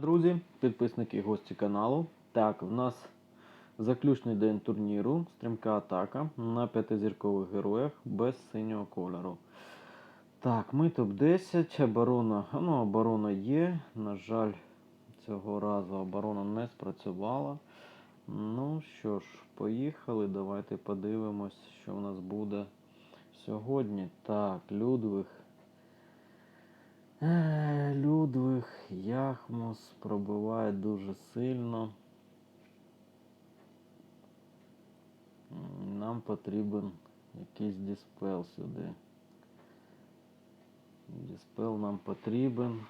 Друзі, підписники гості каналу. Так, в нас заключний день турніру, стрімка атака на п'ятизіркових героях без синього кольору. Так, ми топ-10, оборона. Ну, оборона є. На жаль, цього разу оборона не спрацювала. Ну що ж, поїхали. Давайте подивимось, що в нас буде сьогодні. Так, Людвиг. Е, Людвиг Яхмос пробиває дуже сильно. Нам потрібен якийсь диспел сюди. Диспел нам потрібен.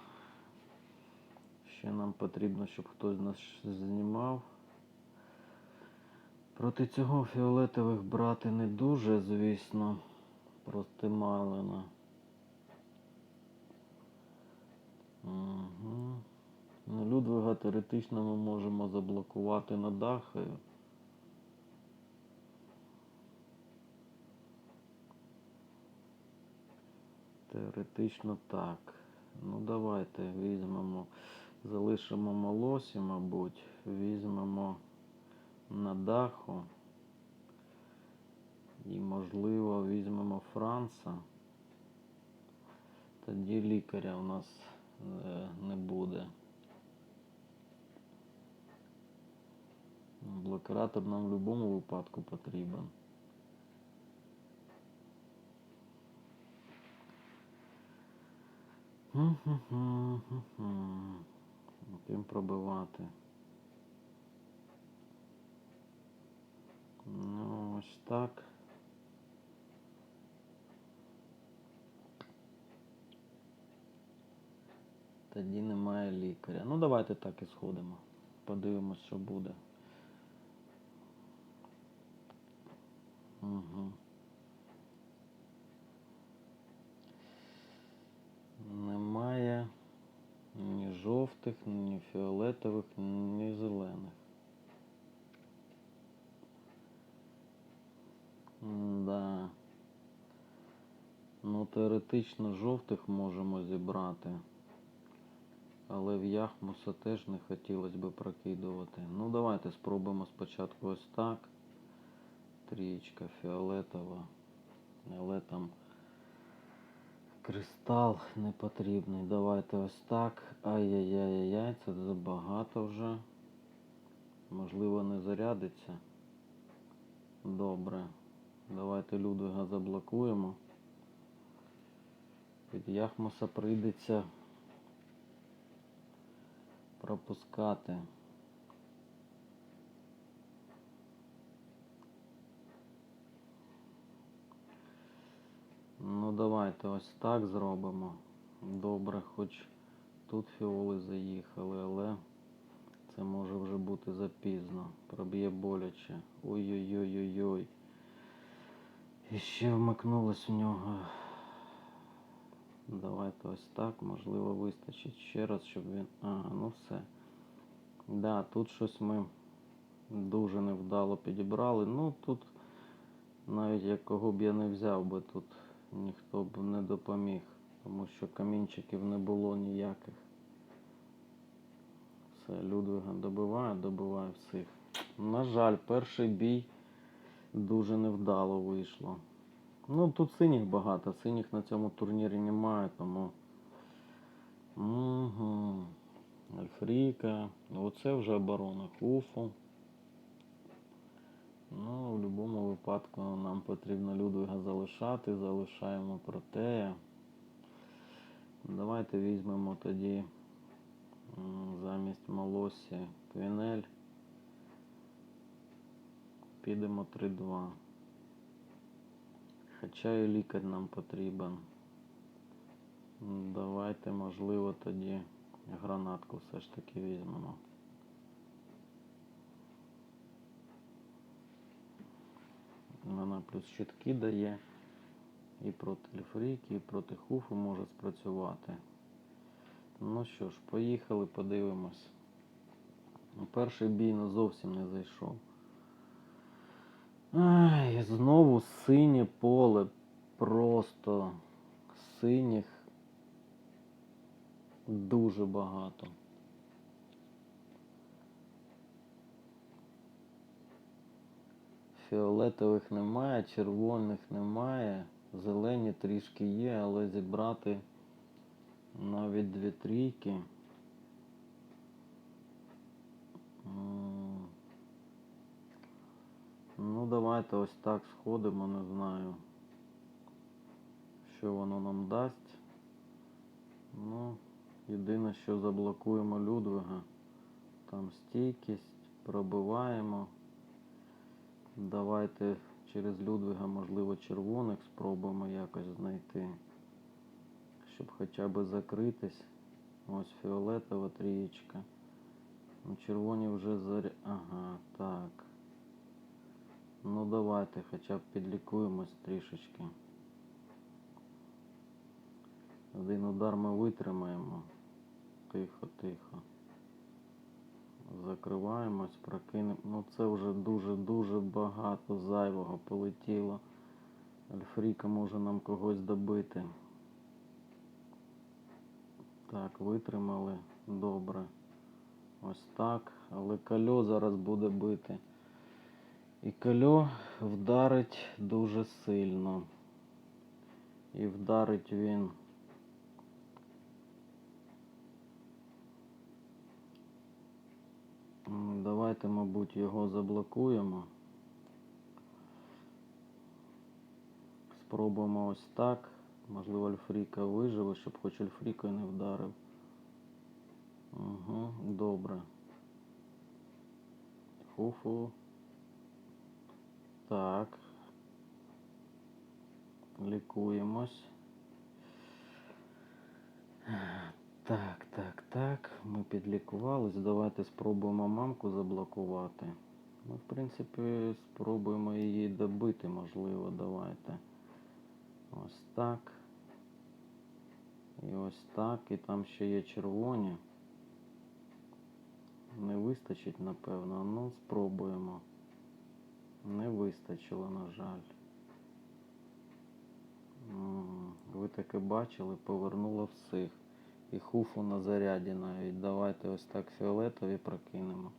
Ще нам потрібно, щоб хтось нас знімав. Проти цього фіолетових брати не дуже, звісно. Просто малина. Ну, Людвига теоретично ми можемо заблокувати на дахою. Теоретично так. Ну давайте візьмемо, залишимо молосі, мабуть, візьмемо на даху. І, можливо, візьмемо Франца. Тоді лікаря у нас не буде. Блокиратор нам в будь-якому випадку потрібен. Ким пробивати? Ну, ось так. Тоді немає лікаря. Ну, давайте так і сходимо. Подивимось, що буде. Угу. Немає ні жовтих, ні фіолетових, ні зелених. Да. Ну, теоретично жовтих можемо зібрати. Але в Яхмуса теж не хотілося б прокидувати. Ну, давайте спробуємо спочатку ось так. Трієчка фіолетова. Але там кристал не потрібний. Давайте ось так. Ай-яй-яй-яй, це забагато вже. Можливо, не зарядиться. Добре. Давайте Людвига заблокуємо. Від Яхмуса прийдеться пропускати. Ну давайте ось так зробимо. Добре, хоч тут фіоли заїхали, але це може вже бути запізно. Проб'є боляче. Ой-ой-ой-ой-ой. І ще вмикнулось в нього. Давайте ось так. Можливо, вистачить ще раз, щоб він... А, ну все. Да, тут щось ми дуже невдало підібрали. Ну тут навіть як кого б я не взяв би тут ніхто б не допоміг, тому що камінчиків не було ніяких. Все, Людвига добиває, добиває всіх. На жаль, перший бій дуже невдало вийшло. Ну, тут синіх багато, синіх на цьому турнірі немає, тому. Угу. Альфріка. Оце вже оборона Хуфу. Ну, в будь-якому випадку нам потрібно Людвига залишати. Залишаємо протея. Давайте візьмемо тоді замість Молосі Квінель. Підемо 3-2. Хоча і лікар нам потрібен. Давайте, можливо, тоді гранатку все ж таки візьмемо. Вона плюс щитки дає. І проти Ліфріки, і проти хуфу може спрацювати. Ну що ж, поїхали, подивимось. Перший бій зовсім не зайшов. Ай, знову синє поле. Просто синіх дуже багато. Фіолетових немає, червоних немає, зелені трішки є, але зібрати навіть дві трійки. Ну, давайте ось так сходимо, не знаю, що воно нам дасть. Ну, єдине, що заблокуємо Людвига. Там стійкість, пробиваємо. Давайте через Людвига, можливо, червоних спробуємо якось знайти. Щоб хоча б закритись. Ось фіолетова трієчка. Ну, червоні вже заря... Ага, так. Ну давайте хоча б підлікуємось трішечки. Один удар ми витримаємо. Тихо, тихо. Закриваємось, прокинемо. Ну це вже дуже-дуже багато зайвого полетіло. Альфріка може нам когось добити. Так, витримали. Добре. Ось так. Але кальо зараз буде бити. І кальо вдарить дуже сильно. І вдарить він. Давайте, мабуть, його заблокуємо. Спробуємо ось так. Можливо, Альфріка виживе, щоб хоч Альфрікою не вдарив. Угу, добре. Фу-фу. Так. Лікуємось. Так, так, так. Ми підлікувались. Давайте спробуємо мамку заблокувати. Ми, в принципі, спробуємо її добити, можливо, давайте. Ось так. І ось так. І там ще є червоні. Не вистачить, напевно. Ну, спробуємо. Не вистачило, на жаль. Ви таке бачили, повернуло всіх. І хуфу на заряді навіть. Давайте ось так фіолетові прокинемо.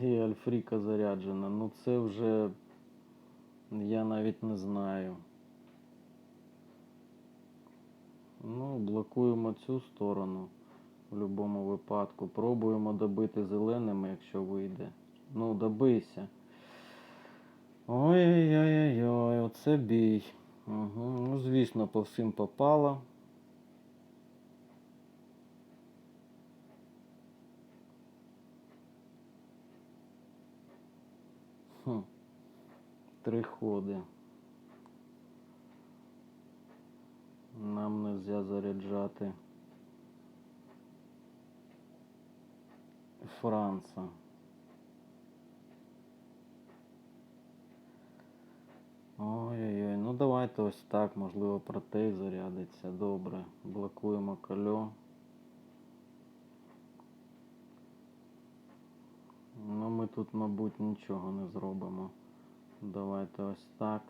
І Альфріка заряджена. Ну це вже я навіть не знаю. Ну, блокуємо цю сторону в будь-якому випадку. Пробуємо добити зеленими, якщо вийде. Ну, добийся. Ой-ой-ой-ой, оце бій. Угу. Ну, звісно, по всім попало. Хм. Три ходи. Нам не можна заряджати Франца. Ой-ой-ой, ну давайте ось так, можливо, протей зарядиться. Добре. Блокуємо кольо. Ну ми тут, мабуть, нічого не зробимо. Давайте ось так.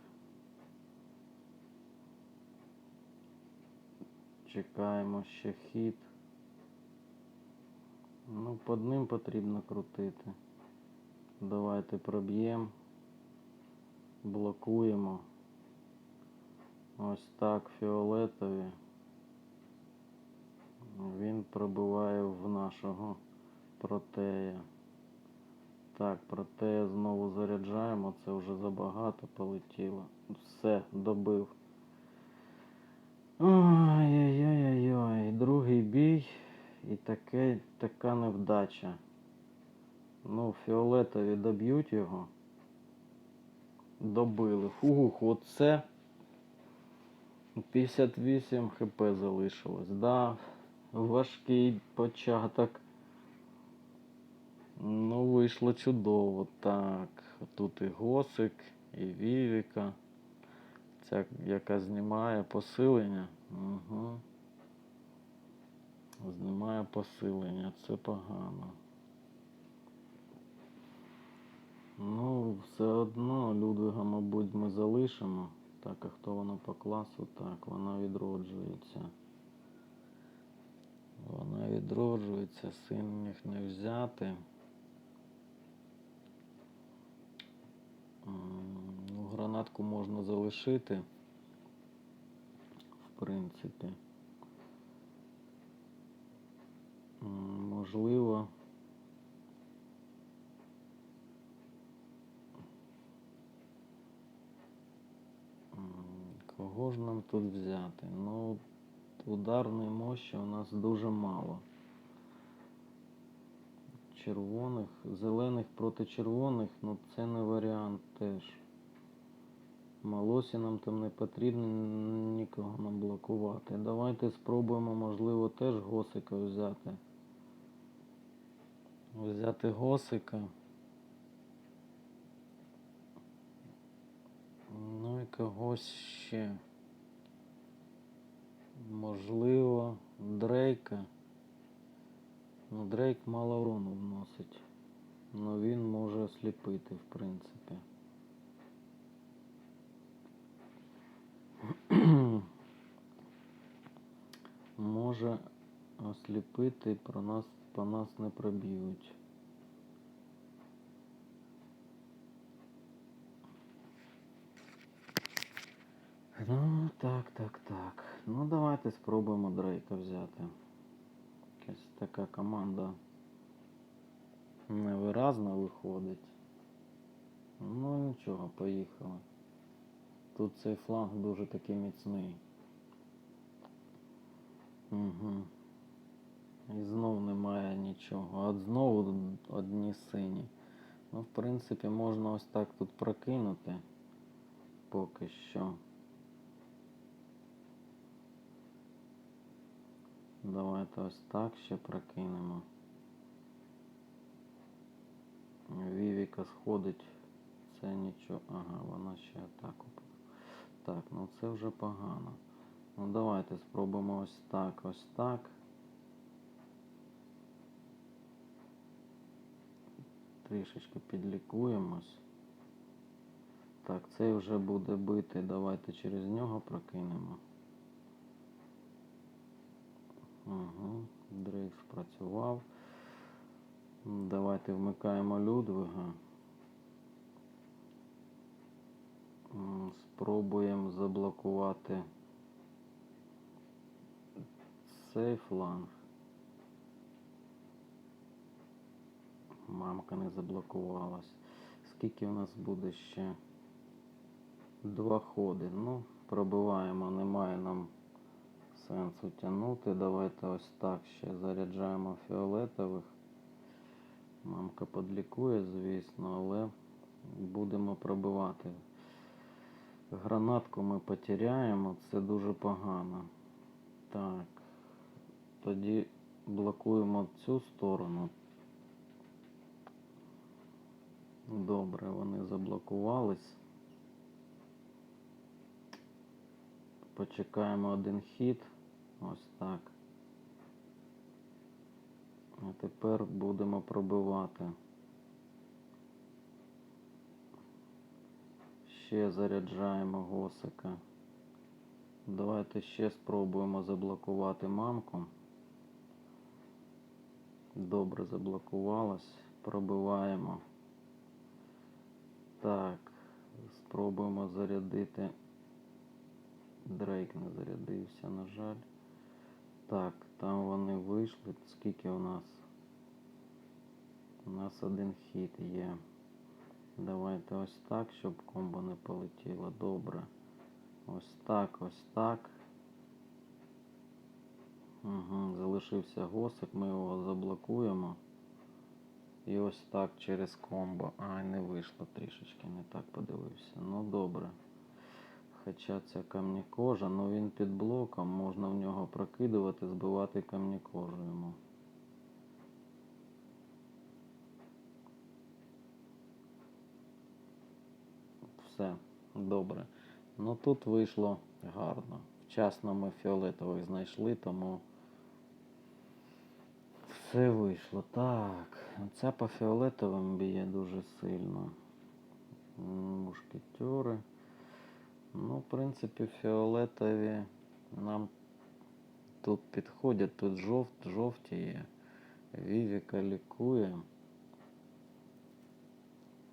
Чекаємо ще хід. Ну, під ним потрібно крутити. Давайте проб'ємо. Блокуємо. Ось так фіолетові. Він пробиває в нашого протея. Так, протея знову заряджаємо. Це вже забагато полетіло. Все, добив. Ой-ой-ой-ой, другий бій і таке, така невдача. Ну, фіолетові доб'ють його. Добили. Фух, оце 58 хп залишилось. Да, важкий початок. Ну, вийшло чудово. Так. Тут і Госик, і Вівіка. Ця, яка знімає посилення. Угу. Знімає посилення, це погано. Ну, все одно Людвига, мабуть, ми залишимо. Так, а хто вона по класу? Так, вона відроджується. Вона відроджується, синіх не взяти. Ну, гранатку можна залишити, в принципі. М, Можливо. Кого ж нам тут взяти? Ну, ударної мощі у нас дуже мало. Червоних, зелених проти червоних, ну це не варіант теж. Малосі нам там не потрібно нікого нам блокувати. Давайте спробуємо, можливо, теж госика взяти. Взяти госика. Ну і когось ще. Можливо, Дрейка. Ну, Дрейк мало урону вносить. Ну він може сліпити, в принципі. може осліпити, про нас по нас не проб'ють. Ну, так, так, так. Ну, давайте спробуємо Дрейка взяти. Якась така команда невиразна виходить. Ну нічого, поїхали. Тут цей фланг дуже такий міцний. Угу. І знов немає нічого. От знову одні сині. Ну, в принципі, можна ось так тут прокинути. Поки що. Давайте ось так ще прокинемо. Вівіка сходить. Це нічого. Ага, вона ще атаку. Так, ну це вже погано. Ну давайте спробуємо ось так, ось так. Трішечки підлікуємось. Так, цей вже буде бити. Давайте через нього прокинемо. Угу, Дрейк спрацював. Давайте вмикаємо Людвига. Спробуємо заблокувати цей фланг. Мамка не заблокувалась. Скільки у нас буде ще? Два ходи. Ну, пробиваємо, немає нам сенсу тягнути. Давайте ось так ще заряджаємо фіолетових. Мамка подлікує, звісно, але будемо пробивати. Гранатку ми потеряємо, це дуже погано. Так, тоді блокуємо цю сторону. Добре, вони заблокувались. Почекаємо один хід. Ось так. А тепер будемо пробивати. Ще заряджаємо госика. Давайте ще спробуємо заблокувати мамку. Добре заблокувалась. Пробиваємо. Так, спробуємо зарядити. Дрейк не зарядився, на жаль. Так, там вони вийшли. Скільки у нас? У нас один хід є. Давайте ось так, щоб комбо не полетіло. Добре. Ось так, ось так. Угу, залишився госик, ми його заблокуємо. І ось так через комбо. Ай, не вийшло трішечки, не так подивився. Ну добре. Хоча це камнікожа, ну він під блоком, можна в нього прокидувати, збивати камнікожу йому. Все, добре. Ну тут вийшло гарно. Вчасно ми фіолетових знайшли, тому все вийшло. Так, ця по фіолетовим б'є дуже сильно. М, Мушкетери. Ну, в принципі, фіолетові нам тут підходять, тут жовт, жовті є. Вівіка лікує.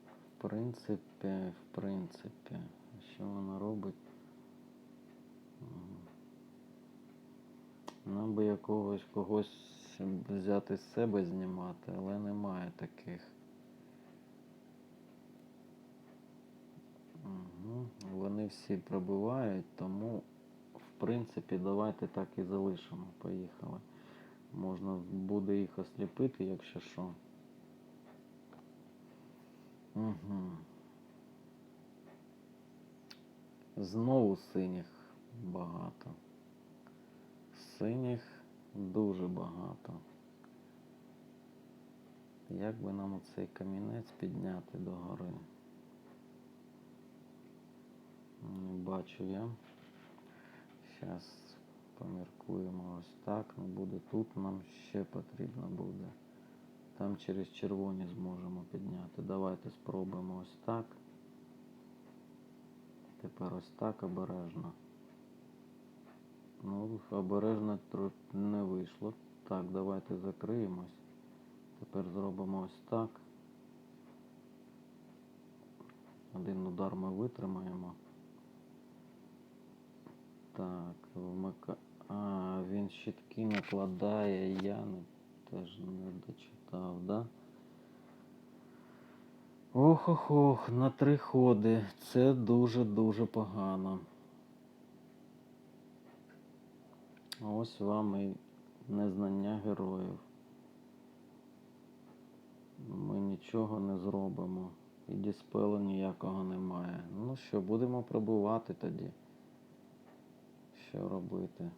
В принципі, в принципі, що вона робить? Нам би якогось когось взяти з себе знімати, але немає таких. Угу. Вони всі пробивають, тому в принципі давайте так і залишимо. Поїхали. Можна буде їх осліпити, якщо що. Угу. Знову синіх багато. Синіх дуже багато. Як би нам оцей камінець підняти догори? Не бачу я. Зараз поміркуємо ось так. Ну буде тут, нам ще потрібно буде. Там через червоні зможемо підняти. Давайте спробуємо ось так. Тепер ось так обережно. Ну, обережно тро- не вийшло. Так, давайте закриємось. Тепер зробимо ось так. Один удар ми витримаємо. Так, вмика... А, він щитки накладає, я не... теж не дочитав, да? Ох, ох, ох, на три ходи. Це дуже-дуже погано. Ось вам і незнання героїв. Ми нічого не зробимо. І діспелу ніякого немає. Ну що, будемо пробувати тоді. Що робити?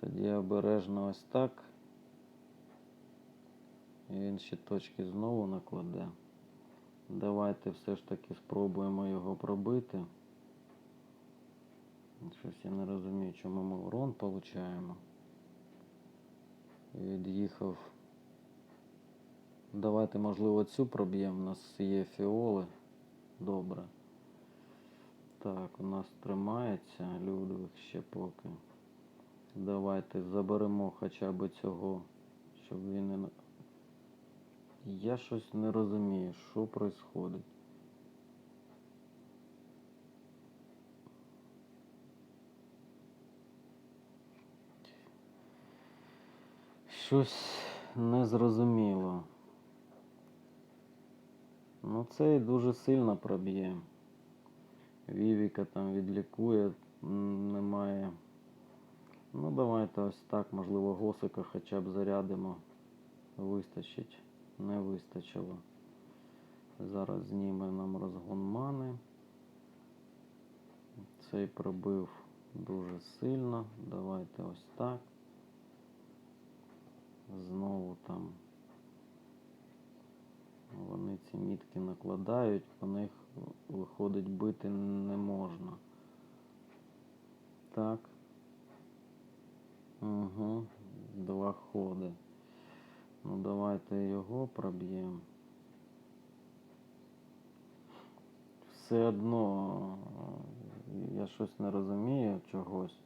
Тоді обережно ось так. І ще точки знову накладе. Давайте все ж таки спробуємо його пробити. Щось я не розумію, чому ми урон получаємо. Від'їхав. Давайте, можливо, цю проб'ємо. У нас є фіоли. Добре. Так, у нас тримається Людвиг ще поки. Давайте заберемо хоча б цього, щоб він не. Я щось не розумію, що відбувається. Щось незрозуміло. Ну цей дуже сильно проб'є. Вівіка там відлікує, немає. Ну давайте ось так, можливо, госика хоча б зарядимо. Вистачить. Не вистачило. Зараз зніме нам розгон мани. Цей пробив дуже сильно. Давайте ось так. Знову там вони ці мітки накладають, по них виходить бити не можна. Так. Угу. Два ходи. Ну давайте його проб'ємо. Все одно я щось не розумію чогось,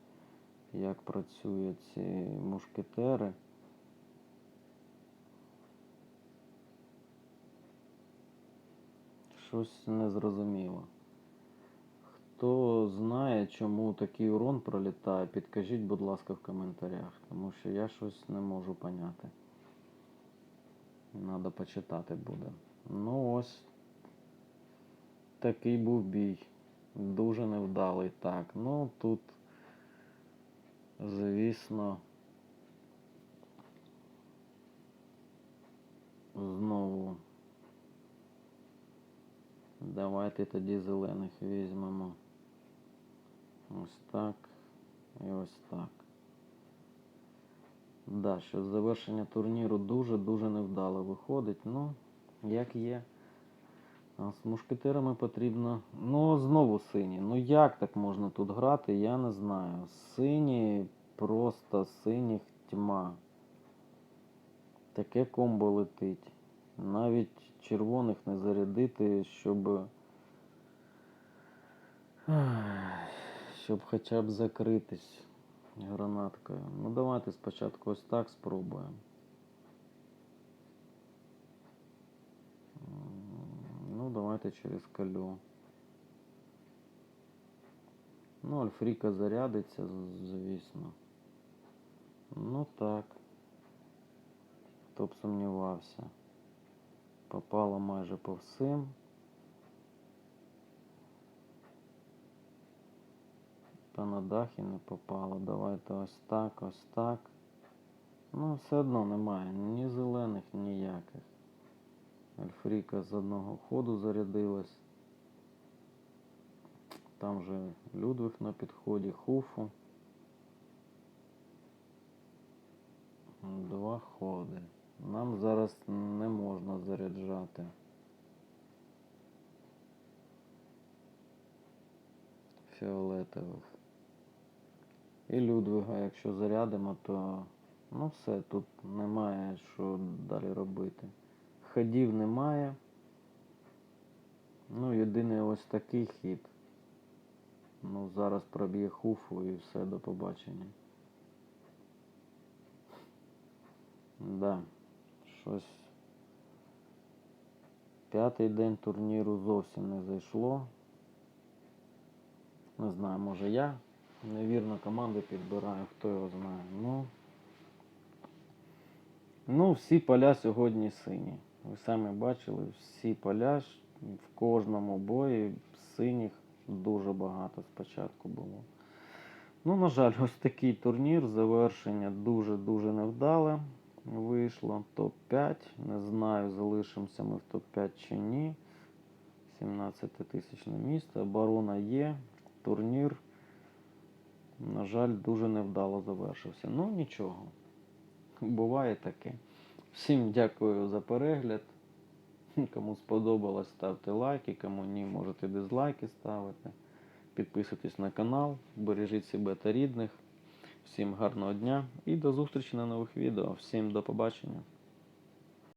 як працюють ці мушкетери. Щось незрозуміло. Хто знає, чому такий урон пролітає, підкажіть, будь ласка, в коментарях, тому що я щось не можу поняти. Надо почитати буде. Ну ось такий був бій. Дуже невдалий. Так, ну тут, звісно, знову. Давайте тоді зелених візьмемо. Ось так і ось так. Да, що завершення турніру дуже-дуже невдало виходить. Ну, як є. А з мушкетерами потрібно. Ну, знову сині. Ну як так можна тут грати, я не знаю. Сині, просто синіх тьма. Таке комбо летить. Навіть червоних не зарядити, щоб. Щоб хоча б закритись. гранаткою. Ну давайте спочатку ось так спробуємо. Ну, давайте через кольо. Ну, Альфріка зарядиться, звісно. Ну так. Хто б сумнівався. Попало майже по всім. Та на дахи не попало. Давайте ось так, ось так. Ну, все одно немає ні зелених, ніяких. Альфріка з одного ходу зарядилась. Там же Людвиг на підході, Хуфу. Два ходи. Нам зараз не можна заряджати. Фіолетових. І Людвига, якщо зарядимо, то ну все, тут немає що далі робити. Ходів немає. Ну, єдиний ось такий хід. Ну, зараз проб'є хуфу і все, до побачення. Да, щось. П'ятий день турніру зовсім не зайшло. Не знаю, може я невірно команди підбираю, хто його знає. Ну, ну всі поля сьогодні сині. Ви самі бачили, всі поля в кожному бої синіх дуже багато спочатку було. Ну, на жаль, ось такий турнір. Завершення дуже-дуже невдале вийшло. Топ-5. Не знаю, залишимося ми в топ-5 чи ні. 17 тисячне місце. Оборона є. Турнір, на жаль, дуже невдало завершився. Ну, нічого. Буває таке. Всім дякую за перегляд. Кому сподобалось, ставте лайки, кому ні, можете дизлайки ставити. Підписуйтесь на канал, бережіть себе та рідних. Всім гарного дня і до зустрічі на нових відео. Всім до побачення.